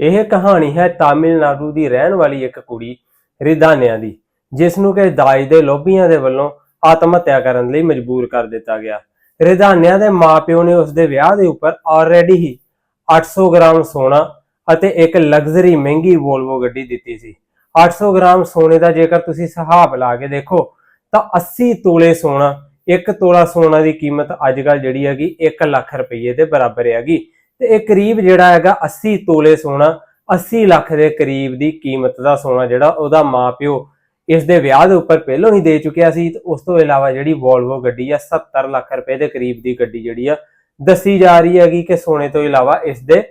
ਇਹ ਕਹਾਣੀ ਹੈ ਤਾਮਿਲਨਾਡੂ ਦੀ ਰਹਿਣ ਵਾਲੀ ਇੱਕ ਕੁੜੀ, ਰਿਦਾਨਿਆ ਦੀ ਜਿਸ ਨੂੰ ਕਿ ਦਾਜ ਦੇ ਲੋਭੀਆਂ ਦੇ ਵੱਲੋਂ ਆਤਮ ਹੱਤਿਆ ਕਰਨ ਲਈ ਮਜਬੂਰ ਕਰ ਦਿੱਤਾ ਗਿਆ। ਰਿਦਾਨਿਆ ਦੇ ਮਾਪਿਓ ਨੇ ਉਸ ਦੇ ਵਿਆਹ ਦੇ ਉੱਪਰ ਆਲਰੇਡੀ ਹੀ 800 ਗ੍ਰਾਮ ਸੋਨਾ ਅਤੇ ਇੱਕ ਲਗਜ਼ਰੀ ਮਹਿੰਗੀ ਵੋਲਵੋ ਗੱਡੀ ਦਿੱਤੀ ਸੀ। 800 ਗ੍ਰਾਮ ਸੋਨੇ ਦਾ ਜੇਕਰ ਤੁਸੀਂ ਹਿਸਾਬ ਲਾ ਕੇ ਦੇਖੋ, ਤਾਂ 80 ਤੋਲੇ ਸੋਨਾ, ਇੱਕ ਤੋਲਾ ਸੋਨਾ ਦੀ ਕੀਮਤ ਅੱਜ ਕੱਲ ਜਿਹੜੀ ਹੈਗੀ 1 ਲੱਖ ਰੁਪਏ ਦੇ ਬਰਾਬਰ ਹੈਗੀ। ਤੇ ਇਹ ਕਰੀਬ ਜਿਹੜਾ ਹੈਗਾ 80 ਤੋਲੇ ਸੋਨਾ 80 ਲੱਖ ਦੇ ਕਰੀਬ ਦੀ ਕੀਮਤ ਦਾ ਸੋਨਾ ਜਿਹੜਾ ਉਹਦਾ ਮਾਪਿਓ ਇਸ ਦੇ ਵਿਆਹ ਦੇ ਉੱਪਰ ਪਹਿਲਾਂ ਹੀ ਦੇ ਚੁੱਕਿਆ ਸੀ ਤੇ ਉਸ ਤੋਂ ਇਲਾਵਾ ਜਿਹੜੀ ਵੋਲਵੋ ਗੱਡੀ ਆ 70 ਲੱਖ ਰੁਪਏ ਦੇ ਕਰੀਬ ਦੀ ਗੱਡੀ ਜਿਹੜੀ ਆ, ਦੱਸੀ ਜਾ ਰਹੀ ਹੈਗੀ ਕਿ ਸੋਨੇ ਤੋਂ ਇਲਾਵਾ ਇਸ ਦੇ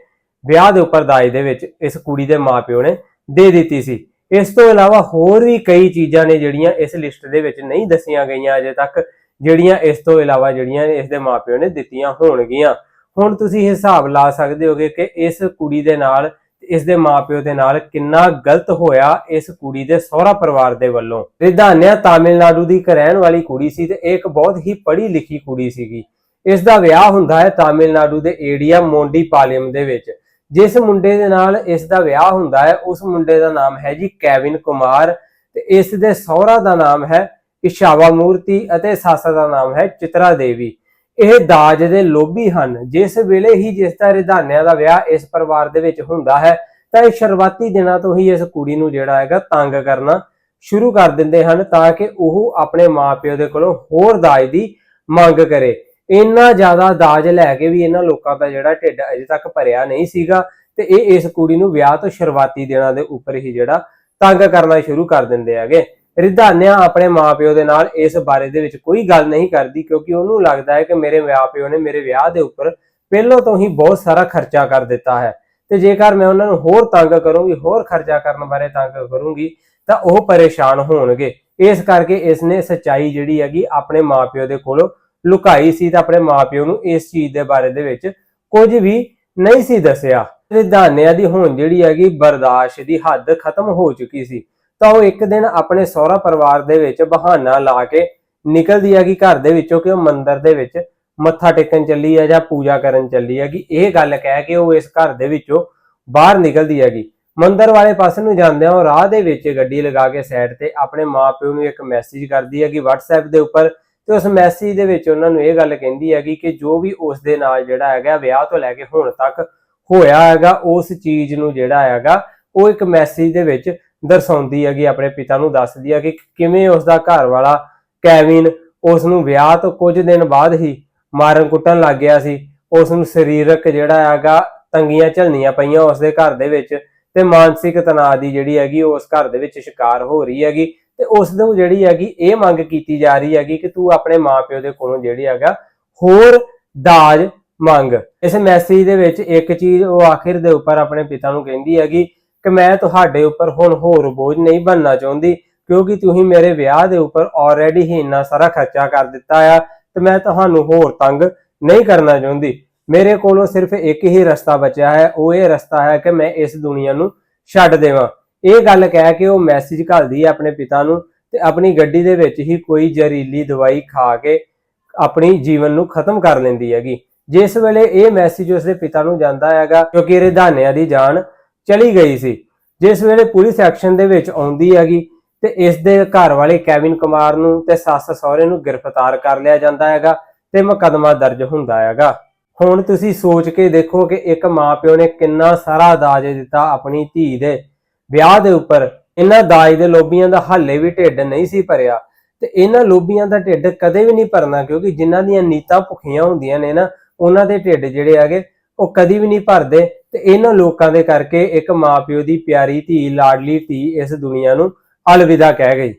ਵਿਆਹ ਦੇ ਉੱਪਰ ਦਾਜ ਦੇ ਵਿੱਚ ਇਸ ਕੁੜੀ ਦੇ ਮਾਪਿਓ ਨੇ ਦੇ ਦਿੱਤੀ ਸੀ। ਇਸ ਤੋਂ ਇਲਾਵਾ ਹੋਰ ਵੀ ਕਈ ਚੀਜ਼ਾਂ ਨੇ ਜਿਹੜੀਆਂ ਇਸ ਲਿਸਟ ਦੇ ਵਿੱਚ ਨਹੀਂ ਦੱਸੀਆਂ ਗਈਆਂ ਅਜੇ ਤੱਕ, ਜਿਹੜੀਆਂ ਇਸ ਤੋਂ ਇਲਾਵਾ ਜਿਹੜੀਆਂ ਇਸ ਦੇ ਮਾਪਿਓ ਨੇ ਦਿੱਤੀਆਂ ਹੋਣਗੀਆਂ। ਹੁਣ ਤੁਸੀਂ ਹਿਸਾਬ ਲਾ ਸਕਦੇ ਹੋਗੇ ਕਿ ਇਸ ਕੁੜੀ ਦੇ ਨਾਲ, ਇਸ ਦੇ ਮਾਪਿਓ ਦੇ ਨਾਲ ਕਿੰਨਾ ਗਲਤ ਹੋਇਆ ਇਸ ਕੁੜੀ ਦੇ ਸਹੁਰਾ ਪਰਿਵਾਰ ਦੇ ਵੱਲੋਂ। ਰਿਧਾਨਿਆ ਤਾਮਿਲਨਾਡੂ ਦੀ ਇੱਕ ਰਹਿਣ ਵਾਲੀ ਕੁੜੀ ਸੀ ਤੇ ਇਹ ਇੱਕ ਬਹੁਤ ਹੀ ਪੜ੍ਹੀ ਲਿਖੀ ਕੁੜੀ ਸੀਗੀ। ਇਸ ਦਾ ਵਿਆਹ ਹੁੰਦਾ ਹੈ ਤਾਮਿਲਨਾਡੂ ਦੇ ਏਰੀਆ ਮੋਂਡੀ ਪਾਲਿਮ ਦੇ ਵਿੱਚ। ਜਿਸ ਮੁੰਡੇ ਦੇ ਨਾਲ ਇਸ ਦਾ ਵਿਆਹ ਹੁੰਦਾ ਹੈ, ਉਸ ਮੁੰਡੇ ਦਾ ਨਾਮ ਹੈ ਜੀ ਕੈਵਿਨ ਕੁਮਾਰ ਤੇ ਇਸ ਦੇ ਸਹੁਰਾ ਦਾ ਨਾਮ ਹੈ ਇਸ਼ਾਵਾ ਮੂਰਤੀ ਅਤੇ ਸੱਸ ਦਾ ਨਾਮ ਹੈ ਚਿਤਰਾ ਦੇਵੀ। ਇਹ ਦਾਜ ਦੇ ਲੋਭੀ ਹਨ। ਜਿਸ ਵੇਲੇ ਹੀ ਜਿਸ ਦਾ ਰਿਧਾਨਿਆਂ ਦਾ ਵਿਆਹ ਇਸ ਪਰਿਵਾਰ ਦੇ ਵਿੱਚ ਹੁੰਦਾ ਹੈ, ਤਾਂ ਇਹ ਸ਼ੁਰੂਆਤੀ ਦਿਨਾਂ ਤੋਂ ਹੀ ਇਸ ਕੁੜੀ ਨੂੰ ਜਿਹੜਾ ਹੈਗਾ ਤੰਗ ਕਰਨਾ ਸ਼ੁਰੂ ਕਰ ਦਿੰਦੇ ਹਨ ਤਾਂ ਕਿ ਉਹ ਆਪਣੇ ਮਾਪਿਓ ਦੇ ਕੋਲੋਂ ਹੋਰ ਦਾਜ ਦੀ ਮੰਗ ਕਰੇ। ਇੰਨਾ ਜ਼ਿਆਦਾ ਦਾਜ ਲੈ ਕੇ ਵੀ ਇਹਨਾਂ ਲੋਕਾਂ ਦਾ ਜਿਹੜਾ ਢਿੱਡ ਅਜੇ ਤੱਕ ਭਰਿਆ ਨਹੀਂ ਸੀਗਾ ਤੇ ਇਹ ਇਸ ਕੁੜੀ ਨੂੰ ਵਿਆਹ ਤੋਂ ਸ਼ੁਰੂਆਤੀ ਦਿਨਾਂ ਦੇ ਉੱਪਰ ਹੀ ਜਿਹੜਾ ਤੰਗ ਕਰਨਾ ਸ਼ੁਰੂ ਕਰ ਦਿੰਦੇ ਹੈਗੇ। ਰਿਧਾਨਿਆ ਆਪਣੇ ਮਾਪਿਓ ਦੇ ਨਾਲ ਇਸ ਬਾਰੇ ਦੇ ਵਿੱਚ ਕੋਈ ਗੱਲ ਨਹੀਂ ਕਰਦੀ ਕਿਉਂਕਿ ਉਹਨੂੰ ਲੱਗਦਾ ਹੈ ਕਿ ਮੇਰੇ ਮਾਪਿਓ ਨੇ ਮੇਰੇ ਵਿਆਹ ਦੇ ਉੱਪਰ ਪਹਿਲਾਂ ਤੋਂ ਹੀ ਬਹੁਤ ਸਾਰਾ ਖਰਚਾ ਕਰ ਦਿੱਤਾ ਹੈ। ਤੇ ਜੇਕਰ ਮੈਂ ਉਹਨਾਂ ਨੂੰ ਹੋਰ ਤੰਗ ਕਰੂੰਗੀ, ਹੋਰ ਖਰਚਾ ਕਰਨ ਬਾਰੇ ਤੰਗ ਕਰੂੰਗੀ, ਤਾਂ ਉਹ ਪਰੇਸ਼ਾਨ ਹੋਣਗੇ। ਇਸ ਕਰਕੇ ਇਸ ਨੇ ਸੱਚਾਈ ਜਿਹੜੀ ਹੈਗੀ ਆਪਣੇ ਮਾਪਿਓ ਦੇ ਕੋਲੋਂ ਲੁਕਾਈ ਸੀ ਤਾਂ ਆਪਣੇ ਮਾਪਿਓ ਨੂੰ ਇਸ ਚੀਜ਼ ਦੇ ਬਾਰੇ ਦੇ ਵਿੱਚ ਕੁਝ ਵੀ ਨਹੀਂ ਸੀ ਦੱਸਿਆ। ਰਿਧਾਨਿਆ ਦੀ ਹੁਣ ਜਿਹੜੀ ਹੈਗੀ ਬਰਦਾਸ਼ਤ ਦੀ ਹੱਦ ਖਤਮ ਹੋ ਚੁੱਕੀ ਸੀ। ਤਾਂ ਉਹ ਇੱਕ ਦਿਨ ਆਪਣੇ ਸਹੁਰਾ ਪਰਿਵਾਰ ਦੇ ਵਿੱਚ ਬਹਾਨਾ ਲਾ ਕੇ ਨਿਕਲਦੀ ਹੈਗੀ ਘਰ ਦੇ ਵਿੱਚੋਂ ਕਿ ਉਹ ਮੰਦਿਰ ਦੇ ਵਿੱਚ ਮੱਥਾ ਟੇਕਣ ਚੱਲੀ ਹੈ ਜਾਂ ਪੂਜਾ ਕਰਨ ਚੱਲੀ ਹੈਗੀ। ਇਹ ਗੱਲ ਕਹਿ ਕੇ ਉਹ ਇਸ ਘਰ ਦੇ ਵਿੱਚੋਂ ਬਾਹਰ ਨਿਕਲਦੀ ਹੈਗੀ। ਮੰਦਿਰ ਵਾਲੇ ਪਾਸੇ ਨੂੰ ਜਾਂਦਿਆਂ ਉਹ ਰਾਹ ਦੇ ਵਿੱਚ ਗੱਡੀ ਲਗਾ ਕੇ ਸਾਈਡ ਤੇ ਆਪਣੇ ਮਾਪਿਓ ਨੂੰ ਇੱਕ ਮੈਸੇਜ ਕਰਦੀ ਹੈਗੀ WhatsApp ਦੇ ਉੱਪਰ ਤੇ ਉਸ ਮੈਸੇਜ ਦੇ ਵਿੱਚ ਉਹਨਾਂ ਨੂੰ ਇਹ ਗੱਲ ਕਹਿੰਦੀ ਹੈਗੀ ਕਿ ਜੋ ਵੀ ਉਸ ਦੇ ਨਾਲ ਜਿਹੜਾ ਹੈਗਾ ਵਿਆਹ ਤੋਂ ਲੈ ਕੇ ਹੁਣ ਤੱਕ ਹੋਇਆ ਹੈਗਾ, ਉਸ ਚੀਜ਼ ਨੂੰ ਜਿਹੜਾ ਹੈਗਾ, ਉਹ ਇੱਕ ਮੈਸੇਜ ਦੇ ਵਿੱਚ ਦਰਸਾਉਂਦੀ ਹੈਗੀ, ਆਪਣੇ ਪਿਤਾ ਨੂੰ ਦੱਸਦੀ ਹੈ ਕਿ ਕਿਵੇਂ ਉਸ ਦਾ ਘਰ ਵਾਲਾ ਕੈਵਿਨ ਉਸ ਨੂੰ ਵਿਆਹ ਤੋਂ ਕੁਝ ਦਿਨ ਬਾਅਦ ਹੀ ਮਾਰਨ ਕੁੱਟਣ ਲੱਗ ਗਿਆ ਸੀ। ਉਸ ਨੂੰ ਸਰੀਰਕ ਜਿਹੜਾ ਹੈਗਾ, ਤੰਗੀਆਂ ਝੱਲਣੀਆਂ ਪਈਆਂ ਉਸ ਦੇ ਘਰ ਦੇ ਵਿੱਚ ਤੇ ਮਾਨਸਿਕ ਤਣਾਅ ਦੀ ਜਿਹੜੀ ਹੈਗੀ, ਉਸ ਘਰ ਦੇ ਵਿੱਚ ਸ਼ਿਕਾਰ ਹੋ ਰਹੀ ਹੈਗੀ ਤੇ ਉਸ ਨੂੰ ਜਿਹੜੀ ਹੈਗੀ, ਇਹ ਮੰਗ ਕੀਤੀ ਜਾ ਰਹੀ ਹੈਗੀ ਕਿ ਤੂੰ ਆਪਣੇ ਮਾਪਿਓ ਦੇ ਕੋਲੋਂ ਜਿਹੜੀ ਹੈਗਾ, ਹੋਰ ਦਾਜ ਮੰਗ। ਇਸ ਮੈਸੇਜ ਦੇ ਵਿੱਚ ਇੱਕ ਚੀਜ਼ ਉਹ ਆਖਿਰ ਦੇ ਉੱਪਰ ਆਪਣੇ ਪਿਤਾ ਨੂੰ ਕਹਿੰਦੀ ਹੈਗੀ ਕਿ ਮੈਂ ਤੁਹਾਡੇ ਉੱਪਰ ਹੁਣ ਹੋਰ ਬੋਝ ਨਹੀਂ ਬਣਨਾ ਚਾਹੁੰਦੀ, ਕਿਉਂਕਿ ਤੁਸੀਂ ਮੇਰੇ ਵਿਆਹ ਦੇ ਉੱਪਰ ਆਲਰੇਡੀ ਹੀ ਇੰਨਾ ਸਾਰਾ ਖਰਚਾ ਕਰ ਦਿੱਤਾ ਆ ਤੇ ਮੈਂ ਤੁਹਾਨੂੰ ਹੋਰ ਤੰਗ ਨਹੀਂ ਕਰਨਾ ਚਾਹੁੰਦੀ। ਮੇਰੇ ਕੋਲੋਂ ਸਿਰਫ ਇੱਕ ਹੀ ਰਸਤਾ ਬਚਿਆ ਹੈ, ਉਹ ਇਹ ਰਸਤਾ ਹੈ ਕਿ ਮੈਂ ਇਸ ਦੁਨੀਆ ਨੂੰ ਛੱਡ ਦੇਵਾਂ। ਇਹ ਗੱਲ ਕਹਿ ਕੇ ਉਹ ਮੈਸੇਜ ਘੱਲਦੀ ਹੈ ਆਪਣੇ ਪਿਤਾ ਨੂੰ ਤੇ ਆਪਣੀ ਗੱਡੀ ਦੇ ਵਿੱਚ ਹੀ ਕੋਈ ਜ਼ਹਿਰੀਲੀ ਦਵਾਈ ਖਾ ਕੇ ਆਪਣੀ ਜੀਵਨ ਨੂੰ ਖਤਮ ਕਰ ਲੈਂਦੀ ਹੈਗੀ। ਜਿਸ ਵੇਲੇ ਇਹ ਮੈਸੇਜ ਉਸਦੇ ਪਿਤਾ ਨੂੰ ਜਾਂਦਾ ਹੈਗਾ, ਕਿਉਂਕਿ ਰਿਧਾਨਿਆ ਦੀ ਜਾਨ ਚਲੀ ਗਈ ਸੀ। ਜਿਸ ਵੇਲੇ ਪੁਲਿਸ ਐਕਸ਼ਨ ਦੇ ਵਿੱਚ ਆਉਂਦੀ ਹੈਗੀ ਤੇ ਇਸ ਦੇ ਘਰ ਵਾਲੇ ਕੈਵਿਨ ਕੁਮਾਰ ਨੂੰ ਤੇ ਸੱਸ ਸਹੁਰੇ ਨੂੰ ਗ੍ਰਿਫਤਾਰ ਕਰ ਲਿਆ ਜਾਂਦਾ ਹੈਗਾ ਤੇ ਮੁਕੱਦਮਾ ਦਰਜ ਹੁੰਦਾ ਹੈਗਾ। ਹੁਣ ਤੁਸੀਂ ਸੋਚ ਕੇ ਦੇਖੋ ਕਿ ਇੱਕ ਮਾਪਿਓ ਨੇ ਕਿੰਨਾ ਸਾਰਾ ਦਾਜ ਦਿੱਤਾ ਆਪਣੀ ਧੀ ਦੇ। ਵਿਆਹ ਦੇ ਉੱਪਰ ਇਹਨਾਂ ਦਾਜ ਦੇ ਲੋਭੀਆਂ ਦਾ ਹਾਲੇ ਵੀ ਢਿੱਡ ਨਹੀਂ ਸੀ ਭਰਿਆ ਤੇ ਇਹਨਾਂ ਲੋਭੀਆਂ ਦਾ ਢਿੱਡ ਕਦੇ ਵੀ ਨਹੀਂ ਭਰਨਾ ਕਿਉਂਕਿ ਜਿਨ੍ਹਾਂ ਦੀਆਂ ਨੀਤਾਂ ਭੁੱਖੀਆਂ ਹੁੰਦੀਆਂ ਨੇ ਨਾ, ਉਹਨਾਂ ਦੇ ਢਿੱਡ ਜਿਹੜੇ ਹੈਗੇ ਉਹ ਕਦੀ ਵੀ ਨਹੀਂ ਭਰਦੇ ਤੇ ਇਹਨਾਂ ਲੋਕਾਂ ਦੇ ਕਰਕੇ ਇੱਕ ਮਾਪਿਓ ਦੀ ਪਿਆਰੀ ਧੀ, ਲਾਡਲੀ ਧੀ ਇਸ ਦੁਨੀਆ ਨੂੰ ਅਲਵਿਦਾ ਕਹਿ ਗਈ।